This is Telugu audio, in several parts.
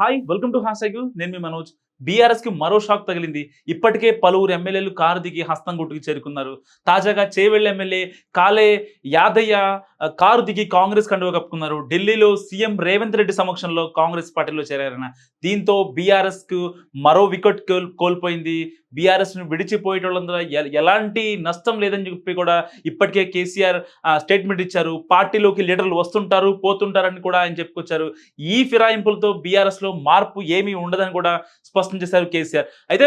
హాయ్ వెల్కమ్ టు హ్యాష్ నేను మీ మనోజ్. బీఆర్ఎస్కి మరో షాక్ తగిలింది. ఇప్పటికే పలువురు ఎమ్మెల్యేలు కారు దిగి హస్తం గుట్టుకు చేరుకున్నారు. తాజాగా చేవెళ్ళ ఎమ్మెల్యే కాలే యాదయ్య కారు దిగి కాంగ్రెస్ కండువ కప్పుకున్నారు. ఢిల్లీలో సీఎం రేవంత్ రెడ్డి సమక్షంలో కాంగ్రెస్ పార్టీలో చేరారన దీంతో బీఆర్ఎస్కు మరో వికెట్ కోల్ కోల్పోయింది. బీఆర్ఎస్ను విడిచిపోయేటోళ్ళందరూ ఎలాంటి నష్టం లేదని చెప్పి కూడా ఇప్పటికే కేసీఆర్ స్టేట్మెంట్ ఇచ్చారు. పార్టీలోకి లీడర్లు వస్తుంటారు పోతుంటారని కూడా ఆయన చెప్పుకొచ్చారు. ఈ ఫిరాయింపులతో బీఆర్ఎస్లో మార్పు ఏమీ ఉండదని కూడా స్పష్టం చేశారు కేసీఆర్. అయితే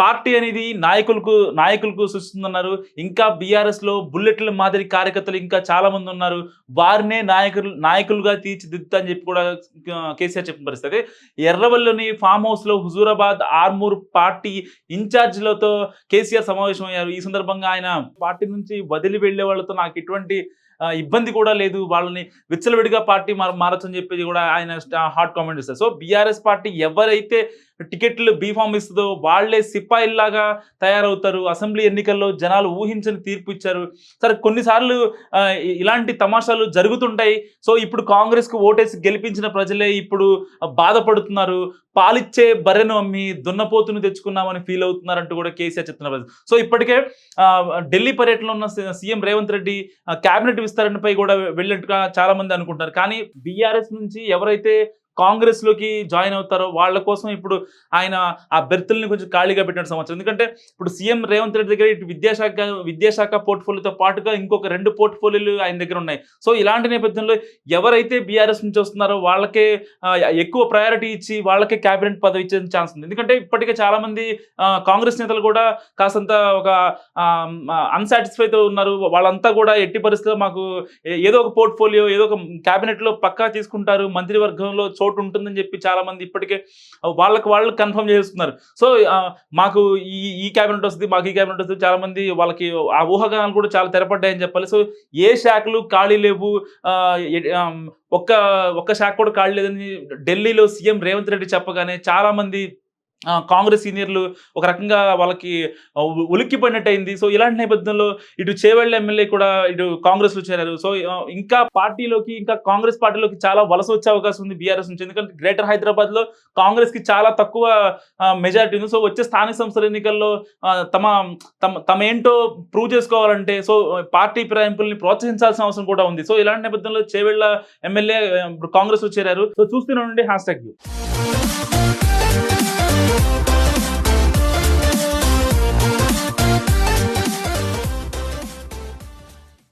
పార్టీ అనేది నాయకులకు నాయకులకు సృష్టిస్తుందన్నారు. ఇంకా బీఆర్ఎస్లో బుల్లెట్ల మాదిరి కార్యకర్తలు ఇంకా చాలా మంది ఉన్నారు. వారినే నాయకులు నాయకులుగా తీర్చిదిద్దుతా అని చెప్పి కూడా కేసీఆర్ చెప్పిన పరిస్థితి. ఎర్రవల్లిలోని ఫామ్ హౌస్లో హుజూరాబాద్ ఆర్మూర్ పార్టీ ఇన్ఛార్జీలతో కేసీఆర్ సమావేశం అయ్యారు ఈ సందర్భంగా ఆయన పార్టీ నుంచి వదిలి వెళ్ళే వాళ్ళతో నాకు ఎటువంటి ఇబ్బంది కూడా లేదు. వాళ్ళని విచ్చలవిడిగా పార్టీ మార మారచ్చని చెప్పేది కూడా ఆయన హాట్ కామెంట్ ఇస్తారు సో బీఆర్ఎస్ పార్టీ ఎవరైతే టికెట్లు బీఫామ్ ఇస్తుందో వాళ్ళే సిపాయిల్లాగా తయారవుతారు. అసెంబ్లీ ఎన్నికల్లో జనాలు ఊహించని తీర్పు ఇచ్చారు. సరే కొన్నిసార్లు ఇలాంటి తమాషాలు జరుగుతుంటాయి. సో ఇప్పుడు కాంగ్రెస్కు ఓటేసి గెలిపించిన ప్రజలే ఇప్పుడు బాధపడుతున్నారు. పాలిచ్చే బర్రెను అమ్మి దున్నపోతును తెచ్చుకున్నామని ఫీల్ అవుతున్నారంటూ కూడా కేసీఆర్ చెప్తున్నారు. సో ఇప్పటికే ఢిల్లీ పర్యటనలో ఉన్న సి- సీఎం రేవంత్ రెడ్డి కేబినెట్ విస్తరణపై కూడా వెళ్ళినట్టుగా చాలా మంది అనుకుంటారు. కానీ బీఆర్ఎస్ నుంచి ఎవరైతే కాంగ్రెస్లోకి జాయిన్ అవుతారో వాళ్ళ కోసం ఇప్పుడు ఆయన ఆ బెర్తుల్ని కొంచెం ఖాళీగా పెట్టిన సంవత్సరం ఎందుకంటే ఇప్పుడు సీఎం రేవంత్ రెడ్డి దగ్గర ఇటు విద్యాశాఖ విద్యాశాఖ పోర్ట్ఫోలియోతో పాటుగా ఇంకొక రెండు పోర్ట్ఫోలియోలు ఆయన దగ్గర ఉన్నాయి. సో ఇలాంటి నేపథ్యంలో ఎవరైతే బీఆర్ఎస్ నుంచి వస్తున్నారో వాళ్ళకే ఎక్కువ ప్రయారిటీ ఇచ్చి వాళ్ళకే క్యాబినెట్ పదవి ఇచ్చే ఛాన్స్ ఉంది. ఎందుకంటే ఇప్పటికే చాలా మంది కాంగ్రెస్ నేతలు కూడా కాసంత ఒక అన్సాటిస్ఫైతో ఉన్నారు. వాళ్ళంతా కూడా ఎట్టి పరిస్థితుల్లో మాకు ఏదో ఒక పోర్ట్ఫోలియో ఏదో ఒక క్యాబినెట్లో పక్కా తీసుకుంటారు. మంత్రివర్గంలో చోటు ఉంటుందని చెప్పి చాలామంది ఇప్పటికే వాళ్ళకి వాళ్ళు కన్ఫర్మ్ చేస్తున్నారు. సో మాకు ఈ ఈ క్యాబినెట్ వస్తుంది మాకు ఈ క్యాబినెట్ వస్తుంది చాలామంది వాళ్ళకి ఆ ఊహాగానాలు కూడా చాలా తెరపడ్డాయని చెప్పాలి. సో ఏ శాఖలు ఖాళీ లేవు ఒక్క ఒక్క శాఖ కూడా ఖాళీ లేదని ఢిల్లీలో సీఎం రేవంత్ రెడ్డి చెప్పగానే చాలామంది కాంగ్రెస్ సీనియర్లు ఒక రకంగా వాళ్ళకి ఆ, ఉలిక్కిపడినట్టు అయింది సో ఇలాంటి నేపథ్యంలో ఇటు చేవెళ్ళ ఎమ్మెల్యే కూడా ఇటు కాంగ్రెస్లో చేరారు. సో ఇంకా పార్టీలోకి ఇంకా కాంగ్రెస్ పార్టీలోకి చాలా వలస వచ్చే అవకాశం ఉంది బీఆర్ఎస్ నుంచి. ఎందుకంటే గ్రేటర్ హైదరాబాద్లో కాంగ్రెస్కి చాలా తక్కువ మెజారిటీ ఉంది. సో వచ్చే స్థానిక సంస్థల ఎన్నికల్లో తమ తమ తమ ఏంటో ప్రూవ్ చేసుకోవాలంటే సో పార్టీ ఫిరాయింపుల్ని ప్రోత్సహించాల్సిన అవసరం కూడా ఉంది. సో ఇలాంటి నేపథ్యంలో చేవెళ్ళ ఎమ్మెల్యే ఇప్పుడు కాంగ్రెస్ చేరారు. సో చూస్తూనే ఉండండి హ్యాష్ ట్యాగ్